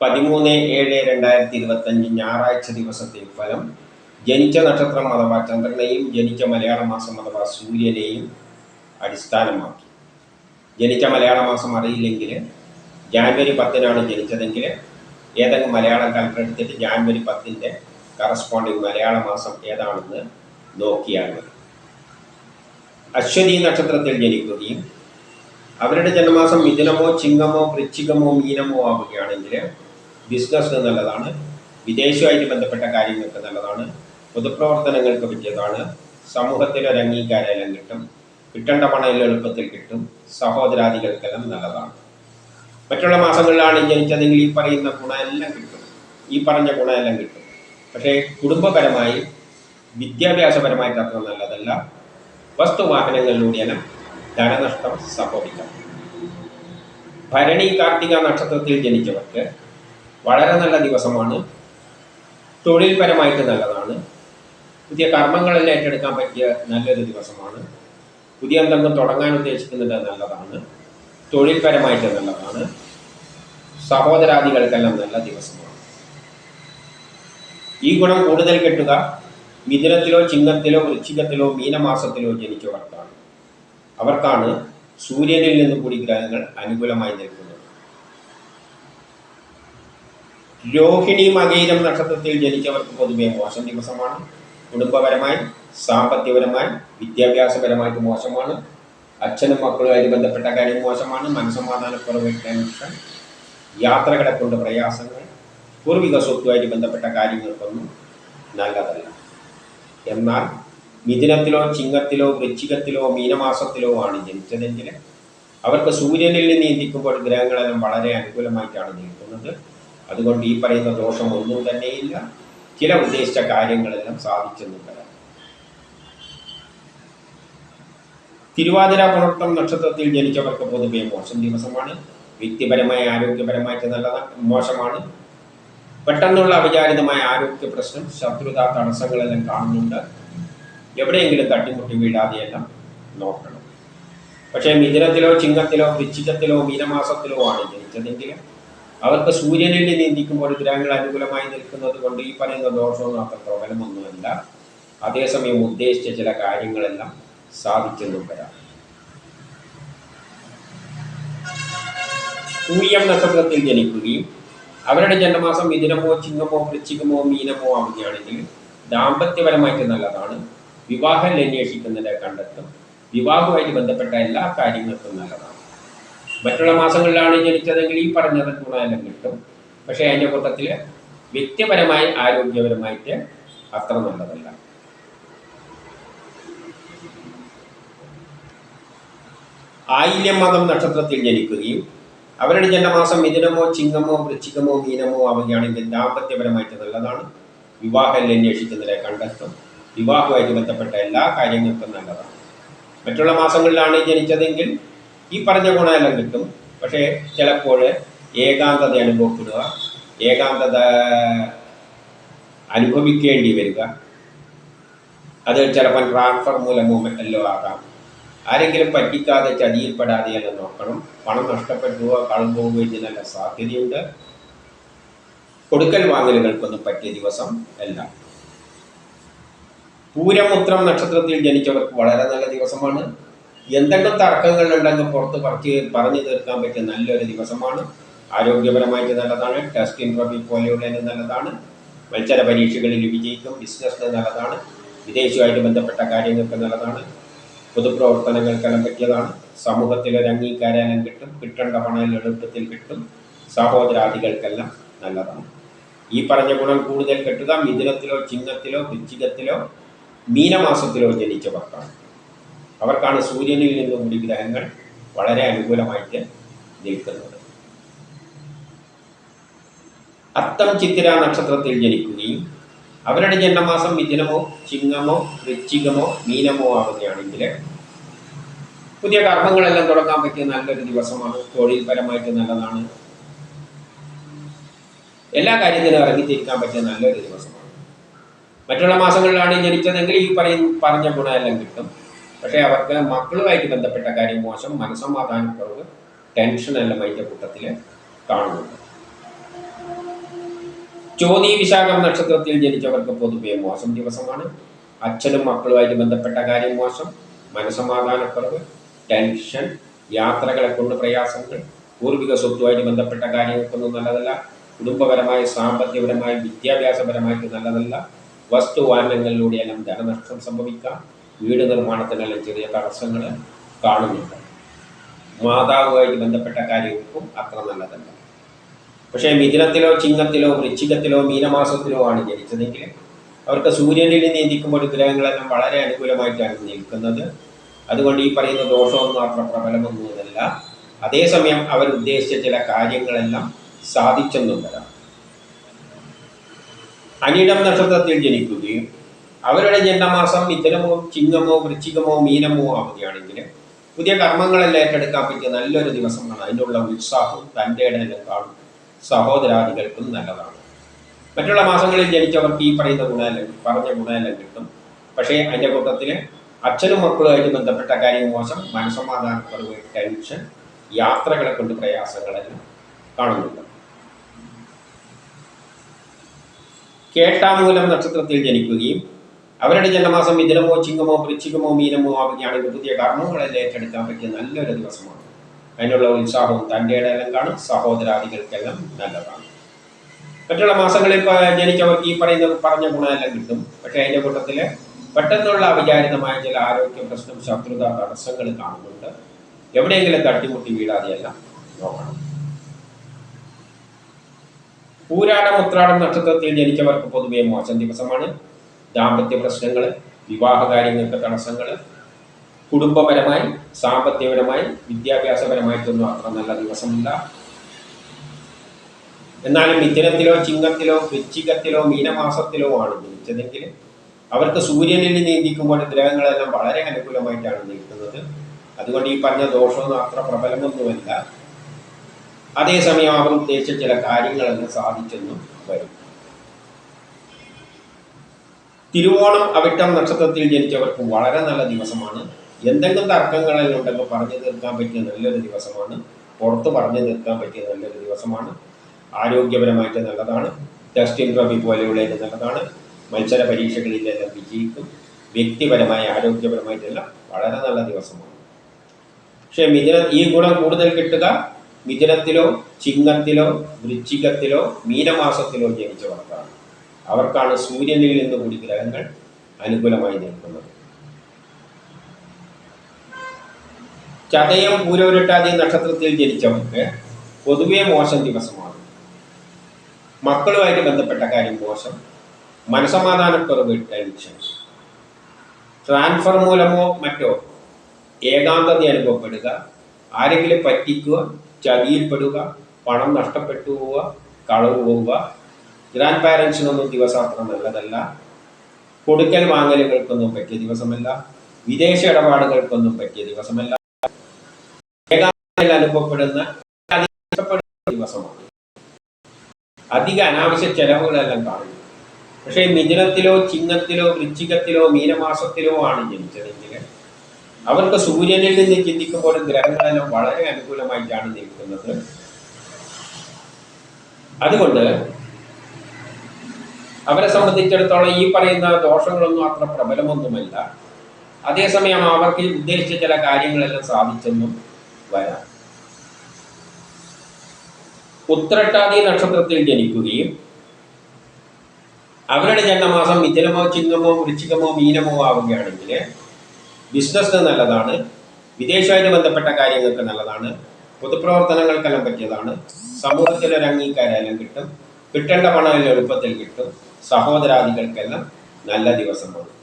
പതിമൂന്ന് ഏഴ് രണ്ടായിരത്തി ഇരുപത്തഞ്ച് ഞായറാഴ്ച ദിവസത്തെ ഫലം ജനിച്ച നക്ഷത്രം അഥവാ ചന്ദ്രനെയും ജനിച്ച മലയാള മാസം അഥവാ സൂര്യനെയും അടിസ്ഥാനമാക്കി. ജനിച്ച മലയാള മാസം അറിയില്ലെങ്കിൽ ജാനുവരി പത്തിനാണ് ജനിച്ചതെങ്കിൽ ഏതെങ്കിലും മലയാളം കലണ്ടർ എടുത്തിട്ട് ജാനുവരി പത്തിന്റെ കറസ്പോണ്ടിങ് മലയാള മാസം ഏതാണെന്ന് നോക്കിയാൽ മതി. അശ്വതി നക്ഷത്രത്തിൽ ജനിക്കുകയും അവരുടെ ജന്മമാസം മിഥുനമോ ചിങ്ങമോ വൃശ്ചികമോ മീനമോ ആവുകയാണെങ്കിൽ ബിസിനസ് നല്ലതാണ് വിദേശവുമായിട്ട് ബന്ധപ്പെട്ട കാര്യങ്ങൾക്ക് നല്ലതാണ്. പൊതുപ്രവർത്തനങ്ങൾക്ക് പറ്റിയതാണ്. സമൂഹത്തിൽ ഒരു അംഗീകാരമെല്ലാം കിട്ടും. കിട്ടേണ്ട പണം എളുപ്പത്തിൽ കിട്ടും. സഹോദരാദികൾക്കെല്ലാം നല്ലതാണ്. മറ്റുള്ള മാസങ്ങളിലാണ് ജനിച്ചതെങ്കിൽ ഈ പറയുന്ന ഗുണമെല്ലാം കിട്ടും. ഈ പറഞ്ഞ ഗുണമെല്ലാം കിട്ടും. പക്ഷേ കുടുംബപരമായി വിദ്യാഭ്യാസപരമായിട്ട് അത്ര നല്ലതല്ല. വസ്തുവാഹനങ്ങളിലൂടെയെല്ലാം ധനനഷ്ടം സംഭവിക്കാം. ഭരണി കാർത്തിക നക്ഷത്രത്തിൽ ജനിച്ചവർക്ക് വളരെ നല്ല ദിവസമാണ്. തൊഴിൽപരമായിട്ട് നല്ലതാണ്. പുതിയ കർമ്മങ്ങളെല്ലാം ഏറ്റെടുക്കാൻ പറ്റിയ നല്ലൊരു ദിവസമാണ്. പുതിയ എന്തെങ്കിലും തുടങ്ങാൻ ഉദ്ദേശിക്കുന്നത് നല്ലതാണ്. തൊഴിൽപരമായിട്ട് നല്ലതാണ്. സഹോദരാദികൾക്കെല്ലാം നല്ല ദിവസമാണ്. ഈ ഗുണം കൂടുതൽ കിട്ടുക മിഥുനത്തിലോ ചിങ്ങത്തിലോ വൃശ്ചികത്തിലോ മീനമാസത്തിലോ ജനിച്ചവർക്കാണ്. അവർക്കാണ് സൂര്യനിൽ നിന്ന് കൂടി ഗ്രഹങ്ങൾ അനുകൂലമായി നിൽക്കുന്നത് രോഹിണി മകീരം നക്ഷത്രത്തിൽ ജനിച്ചവർക്ക് പൊതുവെ മോശം ദിവസമാണ്. കുടുംബപരമായി സാമ്പത്തികപരമായി വിദ്യാഭ്യാസപരമായിട്ട് മോശമാണ്. അച്ഛനും മക്കളുമായിട്ട് ബന്ധപ്പെട്ട കാര്യം മോശമാണ്. മനസ്സമാധാനക്കുറവ് ടെൻഷൻ യാത്രകളെ കൊണ്ട് പ്രയാസങ്ങൾ പൂർവിക സ്വത്തുമായിട്ട് ബന്ധപ്പെട്ട കാര്യങ്ങൾക്കൊന്നും നല്ലതല്ല. എന്നാൽ മിഥുനത്തിലോ ചിങ്ങത്തിലോ വൃശ്ചികത്തിലോ മീനമാസത്തിലോ ആണ് ജനിച്ചതെങ്കിൽ അവർക്ക് സൂര്യനിൽ നിന്ന് ചിന്തിക്കുമ്പോൾ ഗ്രഹങ്ങളെല്ലാം വളരെ അനുകൂലമായിട്ടാണ് നിൽക്കുന്നത്. അതുകൊണ്ട് ഈ പറയുന്ന ദോഷം ഒന്നും തന്നെയില്ല. ചില ഉദ്ദേശിച്ച കാര്യങ്ങളെല്ലാം സാധിച്ചെന്നും വരാം തിരുവാതിര പുണർത്തം നക്ഷത്രത്തിൽ ജനിച്ചവർക്ക് പൊതുവെ മോശം ദിവസമാണ്. വ്യക്തിപരമായ ആരോഗ്യപരമായിട്ട് നല്ല മോശമാണ്. പെട്ടെന്നുള്ള അവിചാരിതമായ ആരോഗ്യ പ്രശ്നം ശത്രുത തടസ്സങ്ങളെല്ലാം കാണുന്നുണ്ട്. എവിടെയെങ്കിലും തട്ടിമുട്ടി വീഴാതെയെല്ലാം നോക്കണം. പക്ഷേ മിഥുനത്തിലോ ചിങ്ങത്തിലോ വൃശ്ചികത്തിലോ മീനമാസത്തിലോ ആണ് ജനിച്ചതെങ്കിൽ അവർക്ക് സൂര്യനിൽ നിന്ദിക്കുമ്പോൾ ഗ്രഹങ്ങൾ അനുകൂലമായി നിൽക്കുന്നത് കൊണ്ട് ഈ പറയുന്ന ദോഷമൊന്നും അത്ര പ്രബലമൊന്നുമല്ല. അതേസമയം ഉദ്ദേശിച്ച ചില കാര്യങ്ങളെല്ലാം സാധിച്ചെന്നും വരാം പൂയം നക്ഷത്രത്തിൽ ജനിക്കുകയും അവരുടെ ജന്മമാസം മിഥുനമോ ചിങ്ങമോ വൃശ്ചികമോ മീനമോ ആവുകയാണെങ്കിൽ ദാമ്പത്യപരമായിട്ട് നല്ലതാണ്. വിവാഹം അന്വേഷിക്കുന്നതിനെ കണ്ടെത്തും. വിവാഹവുമായിട്ട് ബന്ധപ്പെട്ട എല്ലാ കാര്യങ്ങൾക്കും നല്ലതാണ്. മറ്റുള്ള മാസങ്ങളിലാണ് ജനിച്ചതെങ്കിൽ ഈ പറഞ്ഞത് ഗുണമെല്ലാം കിട്ടും. പക്ഷേ അതിന്റെ കൂട്ടത്തിൽ വ്യക്തിപരമായി ആരോഗ്യപരമായിട്ട് അത്ര നല്ലതല്ല. ആയില്യം മതം നക്ഷത്രത്തിൽ ജനിക്കുകയും അവരുടെ ജന്മമാസം മിഥുനമോ ചിങ്ങമോ വൃശ്ചികമോ മീനമോ ആവുകയാണെങ്കിൽ ദാമ്പത്യപരമായിട്ട് നല്ലതാണ്. വിവാഹം അന്വേഷിക്കുന്നതിലെ കണ്ടെത്തും. വിവാഹവുമായിട്ട് ബന്ധപ്പെട്ട എല്ലാ കാര്യങ്ങൾക്കും നല്ലതാണ്. മറ്റുള്ള മാസങ്ങളിലാണ് ജനിച്ചതെങ്കിൽ ഈ പറഞ്ഞ ഗുണമെല്ലാം കിട്ടും. പക്ഷേ ചിലപ്പോൾ ഏകാന്തത അനുഭവപ്പെടുക ഏകാന്തത അനുഭവിക്കേണ്ടി വരിക. അത് ചിലപ്പോൾ ട്രാൻസ്ഫർ മൂലമോ എല്ലോ ആകാം. ആരെങ്കിലും പറ്റിക്കാതെ ചതിയിൽപ്പെടാതെ എല്ലാം നോക്കണം. പണം നഷ്ടപ്പെട്ടുകയോ കളഞ്ഞുപോകുകയോ ഇതിനുള്ള സാധ്യതയുണ്ട്. കൊടുക്കൽ വാങ്ങലുകൾക്കൊന്നും പറ്റിയ ദിവസം അല്ല. പൂരമുത്രം നക്ഷത്രത്തിൽ ജനിച്ചവർക്ക് വളരെ നല്ല ദിവസമാണ്. എന്തെങ്കിലും തർക്കങ്ങൾ ഉണ്ടെങ്കിൽ പുറത്ത് പറച്ച് പറഞ്ഞു തീർക്കാൻ പറ്റിയ നല്ലൊരു ദിവസമാണ്. ആരോഗ്യപരമായിട്ട് നല്ലതാണ്. ടെസ്റ്റ് ഇൻട്രോബി പോലെയുള്ളതിന് നല്ലതാണ്. മത്സര പരീക്ഷകളിൽ വിജയിക്കും. ബിസിനസ്സിന് നല്ലതാണ്. വിദേശവുമായിട്ട് ബന്ധപ്പെട്ട കാര്യങ്ങൾക്ക് നല്ലതാണ്. പൊതുപ്രവർത്തനങ്ങൾക്കെല്ലാം പറ്റിയതാണ് സമൂഹത്തിൽ ഒരു അംഗീകാരം കിട്ടും. കിട്ടേണ്ട പണം എളുപ്പത്തിൽ കിട്ടും. സഹോദരാദികൾക്കെല്ലാം നല്ലതാണ്. ഈ പറഞ്ഞ ഗുണം കൂടുതൽ കിട്ടുക മിഥുനത്തിലോ ചിങ്ങത്തിലോ വൃശ്ചികത്തിലോ മീനമാസത്തിലോ ജനിച്ചവർക്കാണ്. അവർക്കാണ് സൂര്യനിൽ നിന്നും കൂടി ഗ്രഹങ്ങൾ വളരെ അനുകൂലമായിട്ട് നിൽക്കുന്നത്. അത്തം ചിത്തിര നക്ഷത്രത്തിൽ ജനിക്കുകയും അവരുടെ ജന്മമാസം മിഥുനമോ ചിങ്ങമോ വൃശ്ചികമോ മീനമോ ആവുകയാണെങ്കിൽ പുതിയ കർമ്മങ്ങളെല്ലാം തുടങ്ങാൻ പറ്റിയ നല്ലൊരു ദിവസമാണ്. തൊഴിൽപരമായിട്ട് നല്ലതാണ്. എല്ലാ കാര്യത്തിനും ഇറങ്ങിത്തിരിക്കാൻ പറ്റിയ നല്ലൊരു ദിവസമാണ്. മറ്റുള്ള മാസങ്ങളിലാണ് ജനിച്ചതെങ്കിൽ ഈ പറയും പറഞ്ഞ ഗുണമെല്ലാം കിട്ടും. പക്ഷേ അവർക്ക് മക്കളുമായിട്ട് ബന്ധപ്പെട്ട കാര്യം മോശം മനസ്സമാധാനക്കുറവ് ടെൻഷൻ എല്ലാം അതിന്റെ കൂട്ടത്തിൽ കാണുന്നുണ്ട്. ചോതി വിശാഖം നക്ഷത്രത്തിൽ ജനിച്ചവർക്ക് പൊതുവെ മോശം ദിവസമാണ്. അച്ഛനും മക്കളുമായിട്ട് ബന്ധപ്പെട്ട കാര്യം മോശം മനസമാധാനക്കുറവ് ടെൻഷൻ യാത്രകളെ കൊണ്ട് പ്രയാസങ്ങൾ പൂർവിക സ്വത്തുമായിട്ട് ബന്ധപ്പെട്ട കാര്യങ്ങൾക്കൊന്നും നല്ലതല്ല. കുടുംബപരമായി സാമ്പത്തികപരമായി വിദ്യാഭ്യാസപരമായിട്ട് നല്ലതല്ല. വസ്തുവാഹനങ്ങളിലൂടെയെല്ലാം ധനനഷ്ടം സംഭവിക്കാം. വീട് നിർമ്മാണത്തിനെല്ലാം ചെറിയ തടസ്സങ്ങൾ കാണുന്നുണ്ട്. മാതാവുമായിട്ട് ബന്ധപ്പെട്ട കാര്യങ്ങൾക്കും അത്ര നല്ലതല്ല. പക്ഷേ മിഥുനത്തിലോ ചിങ്ങത്തിലോ വൃശ്ചികത്തിലോ മീനമാസത്തിലോ ആണ് ജനിച്ചതെങ്കിൽ അവർക്ക് സൂര്യനിൽ നീതിക്കുമ്പോൾ ഗ്രഹങ്ങളെല്ലാം വളരെ അനുകൂലമായിട്ടാണ് നിൽക്കുന്നത്. അതുകൊണ്ട് ഈ പറയുന്ന ദോഷമൊന്നും അത്ര പ്രബലമൊന്നുമല്ല. അതേസമയം അവർ ഉദ്ദേശിച്ച ചില കാര്യങ്ങളെല്ലാം സാധിച്ചെന്നും വരാം അനിടം നക്ഷത്രത്തിൽ ജനിക്കുകയും അവരുടെ ജന്മമാസം മിഥുനമോ ചിങ്ങമോ വൃശ്ചികമോ മീനമോ ആവുകയാണെങ്കിൽ പുതിയ കർമ്മങ്ങളെല്ലാം ഏറ്റെടുക്കാൻ പറ്റിയ നല്ലൊരു ദിവസമാണ്. അതിനുള്ള ഉത്സാഹവും തന്റെ ഇടയിലും സഹോദരാദികൾക്കും നല്ലതാണ്. മറ്റുള്ള മാസങ്ങളിൽ ജനിച്ചവർക്ക് ഈ പറയുന്ന ഗുണമെല്ലാം പറഞ്ഞ ഗുണമെല്ലാം കിട്ടും. പക്ഷേ അതിന്റെ കൂട്ടത്തിൽ അച്ഛനും മക്കളുമായിട്ട് ബന്ധപ്പെട്ട കാര്യം മോശം മനസ്സമാധാനക്കുറവ് ടെൻഷൻ യാത്രകളെ കൊണ്ട് പ്രയാസങ്ങളെല്ലാം കാണുന്നുണ്ട്. കേട്ടാമൂലം നക്ഷത്രത്തിൽ ജനിക്കുകയും അവരുടെ ജന്മമാസം മിഥുനമോ ചിങ്ങമോ വൃശ്ചികമോ മീനമോ ആവുകയാണെങ്കിൽ പുതിയ കർമ്മങ്ങളെ ഏറ്റെടുക്കാൻ പറ്റിയ നല്ലൊരു ദിവസമാണ്. അതിനുള്ള ഉത്സാഹവും തന്റെ ഇടയെല്ലാം കാണും. സഹോദരാദികൾക്കെല്ലാം നല്ലതാണ്. മറ്റുള്ള മാസങ്ങളിൽ ജനിച്ചവർക്ക് ഈ പറയുന്ന പറഞ്ഞ ഗുണമെല്ലാം കിട്ടും. പക്ഷേ അതിന്റെ കൂട്ടത്തിൽ പെട്ടെന്നുള്ള അവിചാരിതമായ ചില ആരോഗ്യ പ്രശ്നം ശത്രുത തടസ്സങ്ങൾ കാണുന്നുണ്ട്. എവിടെയെങ്കിലും തട്ടിമുട്ടി വീഴാതെയെല്ലാം നോക്കണം. പൂരാടം ഉത്രാടം നക്ഷത്രത്തിൽ ജനിച്ചവർക്ക് പൊതുവെ മോശം ദിവസമാണ്. ദാമ്പത്യ പ്രശ്നങ്ങൾ വിവാഹ കാര്യങ്ങൾക്ക് തടസ്സങ്ങൾ കുടുംബപരമായി സാമ്പത്തികപരമായി വിദ്യാഭ്യാസപരമായിട്ടൊന്നും അത്ര നല്ല ദിവസമില്ല. എന്നാലും മിഥുനത്തിലോ ചിങ്ങത്തിലോ വൃശ്ചികത്തിലോ മീനമാസത്തിലോ ആണ് ജനിച്ചതെങ്കിൽ അവർക്ക് സൂര്യനിൽ നീന്തിക്കുമ്പോൾ ഗ്രഹങ്ങളെല്ലാം വളരെ അനുകൂലമായിട്ടാണ് നിൽക്കുന്നത്. അതുകൊണ്ട് ഈ പറഞ്ഞ ദോഷമൊന്നും അത്ര പ്രബലമൊന്നുമല്ല. അതേസമയം അവർ ഉദ്ദേശിച്ച ചില കാര്യങ്ങളെല്ലാം സാധിച്ചെന്നും വരും. തിരുവോണം അവിട്ടം നക്ഷത്രത്തിൽ ജനിച്ചവർക്ക് വളരെ നല്ല ദിവസമാണ്. എന്തെങ്കിലും തർക്കങ്ങളെല്ലാം ഉണ്ടെങ്കിൽ പറഞ്ഞു തീർക്കാൻ പറ്റിയ നല്ലൊരു ദിവസമാണ്. പുറത്ത് പറഞ്ഞു തീർക്കാൻ പറ്റിയ നല്ലൊരു ദിവസമാണ്. ആരോഗ്യപരമായിട്ട് നല്ലതാണ്. ടെസ്റ്റ് ട്രോഫി പോലെയുള്ള നല്ലതാണ്. മത്സര പരീക്ഷകളിലെല്ലാം വിജയിക്കും. വ്യക്തിപരമായി ആരോഗ്യപരമായിട്ടെല്ലാം വളരെ നല്ല ദിവസമാണ്. പക്ഷേ മിഥുന ഈ ഗുണം കൂടുതൽ കിട്ടുക മിഥുനത്തിലോ ചിങ്ങത്തിലോ വൃശ്ചികത്തിലോ മീനമാസത്തിലോ ജനിച്ചവർക്കാണ്. അവർക്കാണ് സൂര്യനിൽ നിന്ന് കൂടി ഗ്രഹങ്ങൾ അനുകൂലമായി നിൽക്കുന്നത്. ചതയം പൂരോരുട്ടാതി നക്ഷത്രത്തിൽ ജനിച്ചവർക്ക് പൊതുവെ മോശം ദിവസമാണ്. മക്കളുമായിട്ട് ബന്ധപ്പെട്ട കാര്യം മോശം. മനസമാധാനക്കുറവ് ടെൻഷൻ ട്രാൻസ്ഫർ മൂലമോ മറ്റോ ഏകാന്തത അനുഭവപ്പെടുക ആരെങ്കിലും പറ്റിക്കുക ചതിയിൽപ്പെടുക പണം നഷ്ടപ്പെട്ടു പോവുക കളവ് പോവുക ഗ്രാൻഡ് പാരൻസിനൊന്നും ദിവസം നല്ലതല്ല കൊടുക്കൽ വാങ്ങലുകൾക്കൊന്നും പറ്റിയ ദിവസമല്ല. വിദേശ ഇടപാടുകൾക്കൊന്നും പറ്റിയ ദിവസമല്ല. അനുഭവപ്പെടുന്ന ദിവസമാണ്. അധിക അനാവശ്യ ചെലവുകളെല്ലാം കാണുന്നു. പക്ഷേ മിഥുനത്തിലോ ചിങ്ങത്തിലോ വൃശ്ചികത്തിലോ മീനമാസത്തിലോ ആണ് ജനിച്ചതെങ്കിൽ അവർക്ക് സൂര്യനിൽ നിന്ന് ചിന്തിക്കുമ്പോൾ ഗ്രഹങ്ങളെല്ലാം വളരെ അനുകൂലമായിട്ടാണ് നിൽക്കുന്നത്. അതുകൊണ്ട് അവരെ സംബന്ധിച്ചിടത്തോളം ഈ പറയുന്ന ദോഷങ്ങളൊന്നും അത്ര പ്രബലമൊന്നുമല്ല. അതേസമയം അവർക്ക് ഉദ്ദേശിച്ച ചില കാര്യങ്ങളെല്ലാം സാധിച്ചെന്നും വരാം. ഉത്രട്ടാതി നക്ഷത്രത്തിൽ ജനിക്കുകയും അവരുടെ ജന്മമാസം മിഥുനമോ ചിങ്ങമോ വൃശ്ചികമോ മീനമോ ആവുകയാണെങ്കിൽ ബിസിനസ്സിന് നല്ലതാണ് വിദേശമായിട്ട് ബന്ധപ്പെട്ട കാര്യങ്ങൾക്ക് നല്ലതാണ് പൊതുപ്രവർത്തനങ്ങൾക്കെല്ലാം പറ്റിയതാണ് സമൂഹത്തിലൊരു അംഗീകാരം എല്ലാം കിട്ടും കിട്ടേണ്ട പണം എല്ലാം എളുപ്പത്തിൽ കിട്ടും. സഹോദരാദികൾക്കെല്ലാം നല്ല ദിവസമാണ്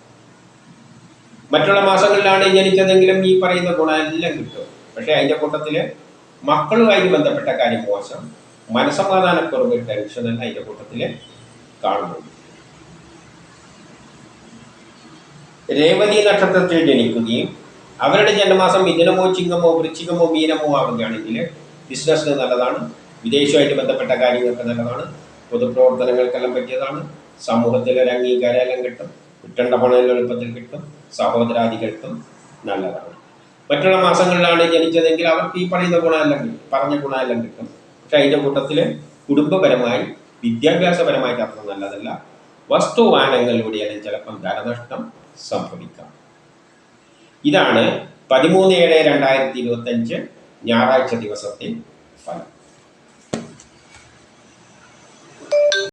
മറ്റുള്ള മാസങ്ങളിലാണ് ജനിച്ചതെങ്കിലും ഈ പറയുന്ന ഗുണമെല്ലാം കിട്ടും. പക്ഷേ അതിന്റെ കൂട്ടത്തിൽ മക്കളുമായി ബന്ധപ്പെട്ട കാര്യം മോശം. മനസമാധാനക്കുറവ് ടെൻഷൻ എല്ലാം അതിന്റെ കൂട്ടത്തിൽ കാണുന്നുണ്ട് രേവതി നക്ഷത്രത്തിൽ ജനിക്കുകയും അവരുടെ ജന്മമാസം മിഥുനമോ ചിങ്ങമോ വൃശ്ചികമോ മീനമോ ആവുകയാണെങ്കിൽ ബിസിനസ്സിന് നല്ലതാണ്. വിദേശമായിട്ട് ബന്ധപ്പെട്ട കാര്യങ്ങൾക്ക് നല്ലതാണ്. പൊതുപ്രവർത്തനങ്ങൾക്കെല്ലാം പറ്റിയതാണ്. സമൂഹത്തിൽ ഒരു അംഗീകാരമെല്ലാം കിട്ടും കിട്ടേണ്ട പണം എളുപ്പത്തിൽ കിട്ടും സഹോദരാദികൾക്കും നല്ലതാണ്. മറ്റുള്ള മാസങ്ങളിലാണ് ജനിച്ചതെങ്കിൽ അവർക്ക് ഈ പറയുന്ന ഗുണമെല്ലാം കിട്ടും പറഞ്ഞ ഗുണമെല്ലാം കിട്ടും. പക്ഷെ അതിന്റെ കൂട്ടത്തിൽ കുടുംബപരമായി വിദ്യാഭ്യാസപരമായിട്ട് അത്ര നല്ലതല്ല വസ്തുവാനങ്ങളിലൂടെയാണ് ചിലപ്പം ധനനഷ്ടം സംഭവിക്കാം. ഇതാണ് പതിമൂന്ന് ഏഴ് രണ്ടായിരത്തി ഇരുപത്തഞ്ച് ഞായറാഴ്ച ദിവസത്തെ ഫലം.